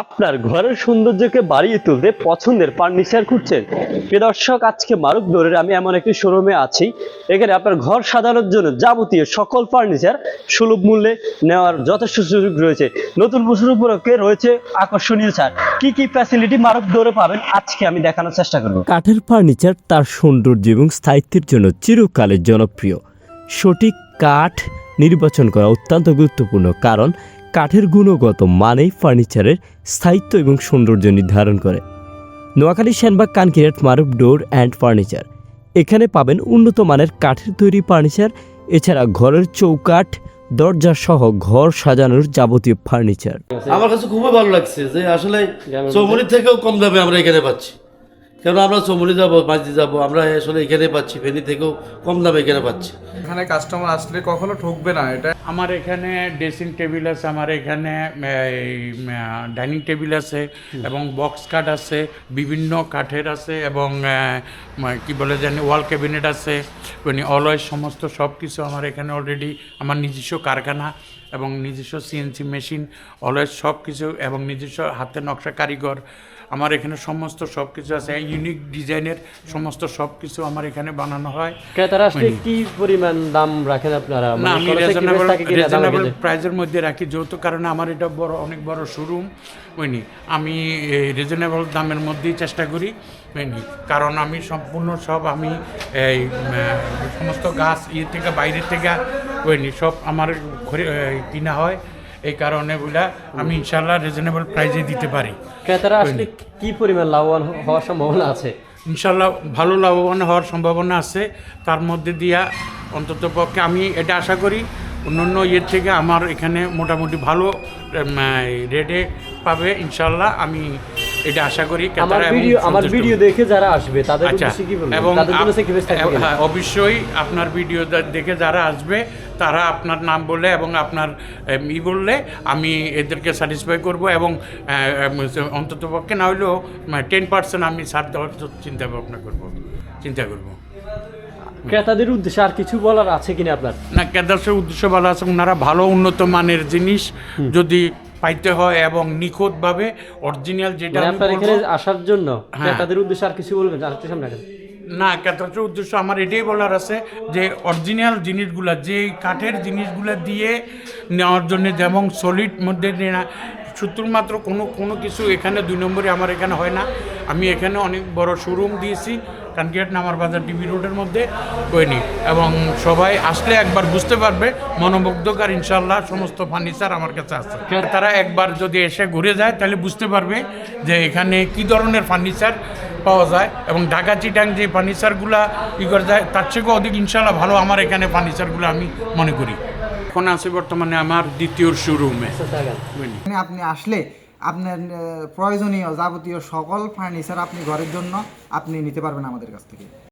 আপনার ঘরের সৌন্দর্যকে বাড়িয়ে তুলতে পছন্দের ফার্নিচার খুঁজছেন। প্রিয় দর্শক, আজকে মারুক দৌড়ের আমি এমন একটি শোরুমে আছি। এখানে আপনার ঘর সাজানোর জন্য যাবতীয় সকল ফার্নিচার সুলভ মূল্যে নেওয়ার যথেষ্ট সুযোগ রয়েছে। নতুন বছর উপলক্ষে রয়েছে আকর্ষণীয় ছাড় কি কি ফ্যাসিলিটি মারুক দৌড়ে পাবেন আজকে আমি দেখানোর চেষ্টা করব। কাঠের ফার্নিচার তার সৌন্দর্য এবং স্থায়িত্বের জন্য চিরকালের জনপ্রিয়। সঠিক কাঠ নির্বাচন করা অত্যন্ত গুরুত্বপূর্ণ কারণ কাঠের গুণগত মানেই ফার্নিচারের স্থায়িত্ব এবং সৌন্দর্য নির্ধারণ করে। নোয়াখালী শ্যানবাগ কানকিরেট মারুফ ডোর অ্যান্ড ফার্নিচার। এখানে পাবেন উন্নত মানের কাঠের তৈরি ফার্নিচার এছাড়া ঘরের চৌকাঠ দরজা সহ ঘর সাজানোর যাবতীয় ফার্নিচার। আমার কাছে খুবই ভালো লাগছে যে আসলে চৌমুনি থেকেও কম দামে আমরা এখানে পাচ্ছি। কেন আমরা চৌমুনি যাব মাঝি যাব আমরা আসলে এখানে পাচ্ছি ফেনি থেকেও কম দামে এখানে পাচ্ছি। এখানে কাস্টমার আসলে কখনো ঠকবে না এটা আমার এখানে ড্রেসিং টেবিল আছে আমার এখানে ডাইনিং টেবিল আছে এবং বক্স কাঠ আছে বিভিন্ন কাঠের আছে এবং কি বলে জানি ওয়াল ক্যাবিনেট আছে মানে অলওয়েজ সমস্ত সব কিছু আমার এখানে অলরেডি আমার নিজস্ব কারখানা এবং নিজস্ব সিএনসি মেশিন অলওয়েজ সব কিছু এবং নিজস্ব হাতে নকশা কারিগর আমার এখানে সমস্ত সব কিছু আছে ইউনিক ডিজাইনের সমস্ত সব কিছু আমার এখানে বানানো হয়। ক্রেতারা আসলে কি পরিমাণ দাম রাখেন আপনারা? না মানে আমি রিজনেবল রিজনেবল রেখে? প্রাইসের মধ্যে রাখি যেহেতু কারণে আমার এটা বড় অনেক বড় শোরুম বুঝনি আমি রিজনেবল দামের মধ্যেই চেষ্টা করি বুঝনি কারণ আমি সম্পূর্ণ সব আমি এই সমস্ত গাছ ইয়ে থেকে বাইরের থেকে বুঝনি সব আমার ঘরে, কিনা হয়। এই কারণে বলে আমি ইনশাল্লাহ রিজনেবল প্রাইসে দিতে পারি। ক্রেতারা আসলে কি পরিমাণ লাভবান হওয়ার সম্ভাবনা আছে? ইনশাল্লাহ ভালো লাভবান হওয়ার সম্ভাবনা আছে। তার মধ্যে দিয়া অন্তত পক্ষে আমি এটা আশা করি, অন্যান্য ইয়ের থেকে আমার এখানে মোটামুটি ভালো রেটে পাবে। ইনশাল্লাহ আমি এটা আশা করি আমার ভিডিও আমার ভিডিও দেখে যারা আসবে তাদের আচ্ছা। উদ্দেশ্যে কি বলবেন? এবং তাদের জন্য স্যাক্রিফাইস থাকবে হ্যাঁ অবশ্যই আপনার ভিডিও দেখে যারা আসবে তারা আপনার নাম বলে এবং আপনার ই বললে আমি এদেরকে স্যাটিসফাই করব এবং অন্তত পক্ষে না হলেও টেন পার্সেন্ট আমি ছাড় দেওয়ার চিন্তা ভাবনা করব চিন্তা করব। ক্রেতাদের উদ্দেশ্যে আর কিছু বলার আছে কিনা আপনার? না ক্যাদার্সের উদ্দেশ্য ভালো আছে ওনারা ভালো উন্নত মানের জিনিস যদি পাইতে হয় এবং নিখুঁতভাবে অরিজিনাল যেটা মানে আসার জন্য তাদের উদ্দেশ্যে আর কিছু বলবেন? আর কিছু সামনে না ক্যাথার্সের উদ্দেশ্য আমার এটাই বলার আছে যে অরিজিনাল জিনিসগুলা, যে কাঠের জিনিসগুলা দিয়ে নেওয়ার জন্য যেমন সলিড মধ্যে শুধুমাত্র কোনো কোনো কিছু এখানে দুই নম্বরে আমার এখানে হয় না। আমি এখানে অনেক বড় শোরুম দিয়েছি কানকিয়াট নামার বাজার টিভি রোডের মধ্যে কইনি এবং সবাই আসলে একবার বুঝতে পারবে, মনোমুগ্ধকার ইনশাল্লাহ সমস্ত ফার্নিচার আমার কাছে আছে। তারা একবার যদি এসে ঘুরে যায়, তাহলে বুঝতে পারবে যে এখানে কি ধরনের ফার্নিচার পাওয়া যায় এবং ঢাকা চিটাং যে ফার্নিচারগুলো ই করা যায় তার থেকেও অধিক ইনশাল্লাহ ভালো আমার এখানে ফার্নিচারগুলো আমি মনে করি। এখন আছে বর্তমানে আমার দ্বিতীয় শোরুমে। এখানে আপনি আসলে আপনার প্রয়োজনীয় যাবতীয় সকল ফার্নিচার আপনি ঘরের জন্য আপনি নিতে পারবেন আমাদের কাছ থেকে।